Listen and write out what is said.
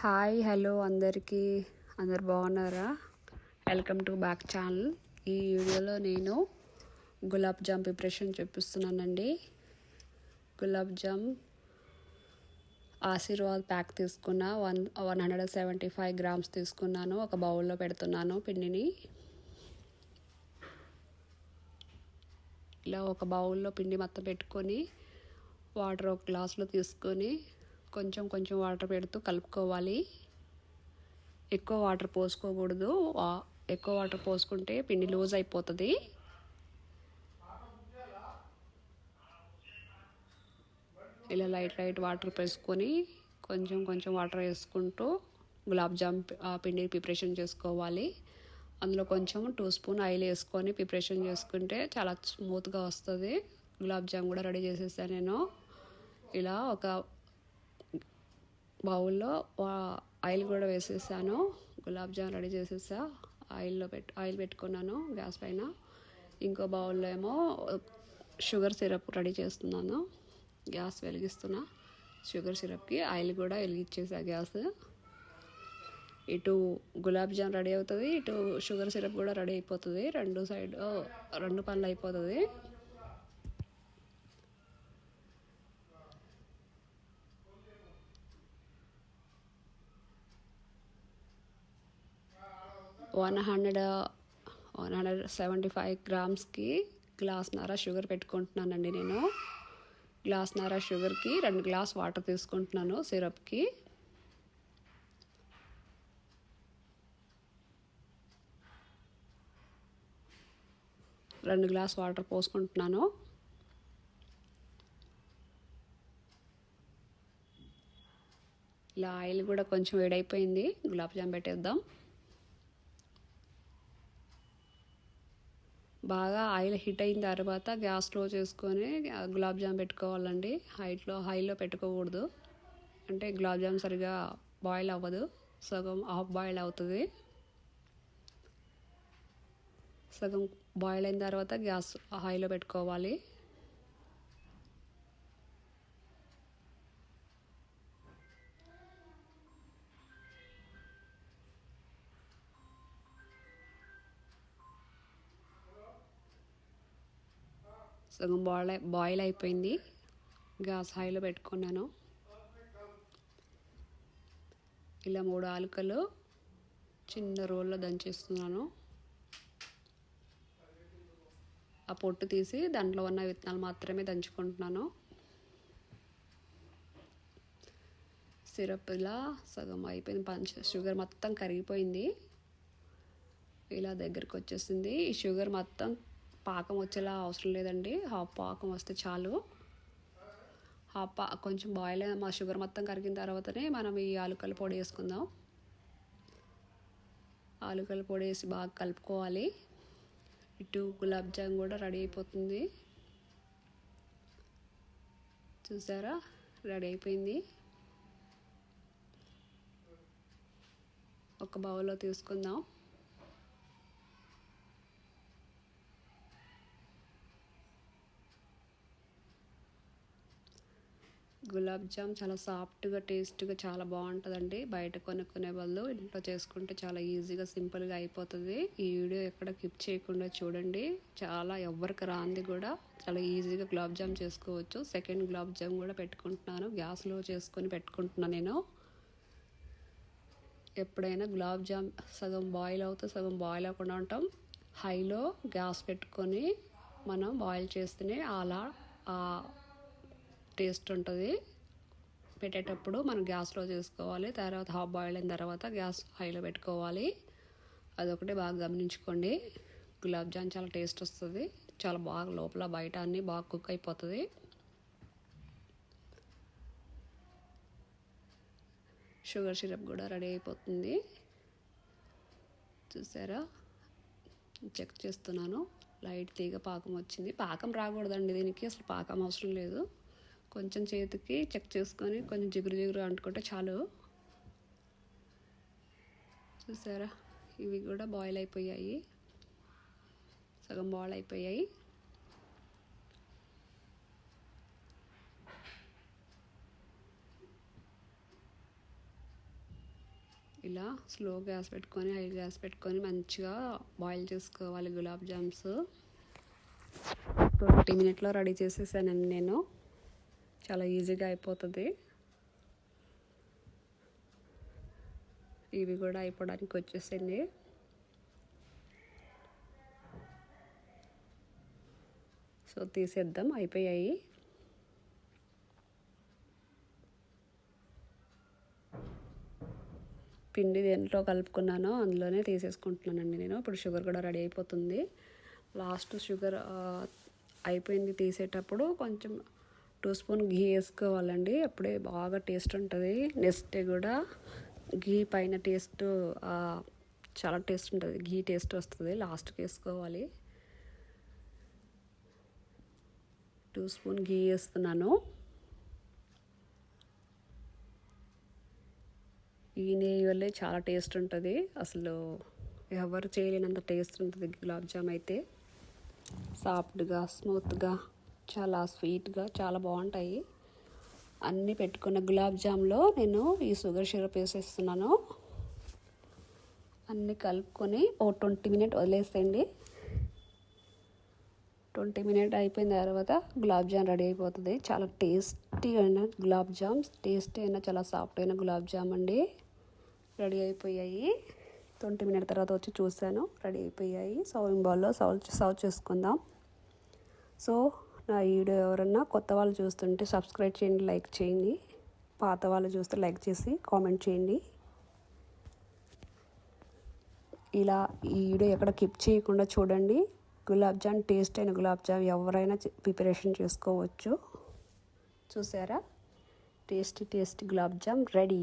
Hi hello అందరికీ. అందరు బాగున్నారా? Welcome to back channel. ఈ వీడియోలో నేను గులాబ్ జామ్ ప్రిపరేషన్ చూపిస్తున్నానండి. గులాబ్ జామ్ ఆశీర్వాద్ ప్యాక్ తీసుకున్న one one hundred seventy five grams తీసుకున్నాను. ఒక బౌల్లో పెడుతున్నాను పిండిని. ఇలా ఒక బౌల్లో పిండి మొత్తం పెట్టుకొని వాటర్ ఒక గ్లాస్లో తీసుకొని కొంచెం కొంచెం వాటర్ పెడుతూ కలుపుకోవాలి. ఎక్కువ వాటర్ పోసుకోకూడదు. ఎక్కువ వాటర్ పోసుకుంటే పిండి లూజ్ అయిపోతుంది. ఇలా లైట్ లైట్ వాటర్ వేసుకొని కొంచెం కొంచెం వాటర్ వేసుకుంటూ గులాబ్ జామ్ పిండి ప్రిపరేషన్ చేసుకోవాలి. అందులో కొంచెం టూ స్పూన్ ఆయిల్ వేసుకొని ప్రిపరేషన్ చేసుకుంటే చాలా స్మూత్గా వస్తుంది. గులాబ్ జామ్ కూడా రెడీ చేసేసాను నేను. ఇలా ఒక బౌల్లో ఆయిల్ కూడా వేసేసాను. గులాబ్ జామ్ రెడీ చేసేసా. ఆయిల్లో పెట్ ఆయిల్ పెట్టుకున్నాను గ్యాస్ పైన. ఇంకో బౌల్లో ఏమో షుగర్ సిరప్ రెడీ చేస్తున్నాను. గ్యాస్ వెలిగిస్తున్నా. షుగర్ సిరప్కి ఆయిల్ కూడా వెలిగించేసా గ్యాస్. ఇటు గులాబ్ జామ్ రెడీ అవుతుంది ఇటు షుగర్ సిరప్ కూడా రెడీ అయిపోతుంది. రెండు సైడ్ రెండు పనులు అయిపోతుంది. One hundred one hundred seventy five గ్రామ్స్కి గ్లాస్న్నర షుగర్ పెట్టుకుంటున్నానండి నేను. గ్లాస్న్నర షుగర్కి రెండు గ్లాస్ వాటర్ తీసుకుంటున్నాను సిరప్కి. రెండు గ్లాస్ వాటర్ పోసుకుంటున్నాను. ఇలా ఆయిల్ కూడా కొంచెం వేడైపోయింది. గులాబ్ జామ్ పెట్టేద్దాం. బాగా ఆయిల్ హీట్ అయిన తర్వాత గ్యాస్ స్లో చేసుకొని గులాబ్ జామ్ పెట్టుకోవాలండి. హైట్లో హైలో పెట్టుకోకూడదు. అంటే గులాబ్ జామ్ సరిగా బాయిల్ అవ్వదు. సగం హాఫ్ బాయిల్ అవుతుంది. సగం బాయిల్ అయిన తర్వాత గ్యాస్ హైలో పెట్టుకోవాలి. సగం బాయిల్ బాయిల్ అయిపోయింది. గ్యాస్ హైలో పెట్టుకున్నాను. ఇలా మూడు ఆలుకలు చిన్న రోల్లో దంచేస్తున్నాను. ఆ పొట్టు తీసి దాంట్లో ఉన్న విత్తనాలు మాత్రమే దంచుకుంటున్నాను. సిరప్ ఇలా సగం అయిపోయింది. పంచ షుగర్ మొత్తం కరిగిపోయింది. ఇలా దగ్గరికి వచ్చేసింది ఈ షుగర్ మొత్తం పాకం వచ్చేలా అవసరం లేదండి. హాఫ్ పాకం వస్తే చాలు. హాఫ్ పా కొంచెం బాయిల్ మా షుగర్ మొత్తం కరిగిన తర్వాతనే మనం ఈ ఆలుకల పొడి వేసుకుందాం. ఆలుకల పొడి వేసి బాగా కలుపుకోవాలి. ఇటు గులాబ్ జామ్ కూడా రెడీ అయిపోతుంది. చూసారా? రెడీ అయిపోయింది. ఒక బౌల్లో తీసుకుందాం. గులాబ్ జామ్ చాలా సాఫ్ట్గా టేస్ట్గా చాలా బాగుంటుందండి. బయట కొనుక్కునే బదులు ఇంట్లో చేసుకుంటే చాలా ఈజీగా సింపుల్గా అయిపోతుంది. ఈ వీడియో ఎక్కడ కిప్ చేయకుండా చూడండి. చాలా ఎవరికి రాంది కూడా. చాలా ఈజీగా గులాబ్ జామ్ చేసుకోవచ్చు. సెకండ్ గులాబ్ జామ్ కూడా పెట్టుకుంటున్నాను. గ్యాస్లో చేసుకొని పెట్టుకుంటున్నాను నేను. ఎప్పుడైనా గులాబ్ జామ్ సగం బాయిల్ అవుతూ సగం బాయిల్ అవ్వకుండా ఉంటాం. హైలో గ్యాస్ పెట్టుకొని మనం బాయిల్ చేస్తేనే అలా టేస్ట్ ఉంటుంది. పెట్టేటప్పుడు మనం గ్యాస్లో చేసుకోవాలి. తర్వాత హాఫ్ బాయిల్ అయిన తర్వాత గ్యాస్ హైలో పెట్టుకోవాలి. అదొకటి బాగా గమనించుకోండి. గులాబ్ జామ్ చాలా టేస్ట్ వస్తుంది. చాలా బాగా లోపల బయట అన్నీ బాగా కుక్ అయిపోతుంది. షుగర్ సిరప్ కూడా రెడీ అయిపోతుంది. చూసారా? చెక్ చేస్తున్నాను. లైట్ తీగ పాకం వచ్చింది. పాకం రాకూడదండి దీనికి. అసలు పాకం అవసరం లేదు. కొంచెం చేతికి చెక్ చేసుకొని కొంచెం జిగురు జిగురు అంటుకుంటే చాలు. చూసారా? ఇవి కూడా బాయిల్ అయిపోయాయి. సగం బాయిల్ అయిపోయాయి. ఇలా స్లో గ్యాస్ పెట్టుకొని హై గ్యాస్ పెట్టుకొని మంచిగా బాయిల్ చేసుకోవాలి గులాబ్ జామ్స్. ట్వంటీ మినిట్లో రెడీ చేసేసానండి నేను. చాలా ఈజీగా అయిపోతుంది. ఇవి కూడా అయిపోవడానికి వచ్చేసింది. సో తీసేద్దాం అయిపోయాయి. పిండి దేంట్లో కలుపుకున్నానో అందులోనే తీసేసుకుంటున్నానండి నేను. ఇప్పుడు షుగర్ కూడా రెడీ అయిపోతుంది. లాస్ట్ షుగర్ అయిపోయింది తీసేటప్పుడు కొంచెం టూ స్పూన్ ఘీ వేసుకోవాలండి. అప్పుడే బాగా టేస్ట్ ఉంటుంది. నెక్స్ట్ డే కూడా ఘీ పైన టేస్ట్ చాలా టేస్ట్ ఉంటుంది. ఘీ టేస్ట్ వస్తుంది. లాస్ట్కి వేసుకోవాలి. టూ స్పూన్ ఘీ వేస్తున్నాను. ఈ నెయ్యి వల్లే చాలా టేస్ట్ ఉంటుంది. అసలు ఎవరు చేయలేనంత టేస్ట్ ఉంటుంది. గులాబ్ జామ్ అయితే సాఫ్ట్గా స్మూత్గా. చాలా స్వీట్గా చాలా బాగుంటాయి. అన్నీ పెట్టుకున్న గులాబ్ జామ్లో నేను ఈ షుగర్ షిరప్ వేసేస్తున్నాను. అన్నీ కలుపుకొని ఓ ట్వంటీ మినిట్ వదిలేసేయండి. ట్వంటీ మినిట్ అయిపోయిన తర్వాత గులాబ్ జామ్ రెడీ అయిపోతుంది. చాలా టేస్టీ అయిన గులాబ్ జామ్స్ టేస్టీ అయినా చాలా సాఫ్ట్ అయిన గులాబ్ జామ్ అండి. రెడీ అయిపోయాయి. ట్వంటీ మినిట్ తర్వాత వచ్చి చూశాను. రెడీ అయిపోయాయి. సర్వింగ్ బౌల్లో సర్వ్ సర్వ్ చేసుకుందాం. సో నా వీడియో ఎవరన్నా కొత్త వాళ్ళు చూస్తుంటే సబ్స్క్రైబ్ చేయండి లైక్ చేయండి. పాత వాళ్ళు చూస్తే లైక్ చేసి కామెంట్ చేయండి. ఇలా ఈ వీడియో ఎక్కడ కిప్ చేయకుండా చూడండి. గులాబ్ జామ్ టేస్ట్ అయిన గులాబ్ జామ్ ఎవరైనా ప్రిపరేషన్ చేసుకోవచ్చు. చూసారా? Tasty tasty gulab jam ready.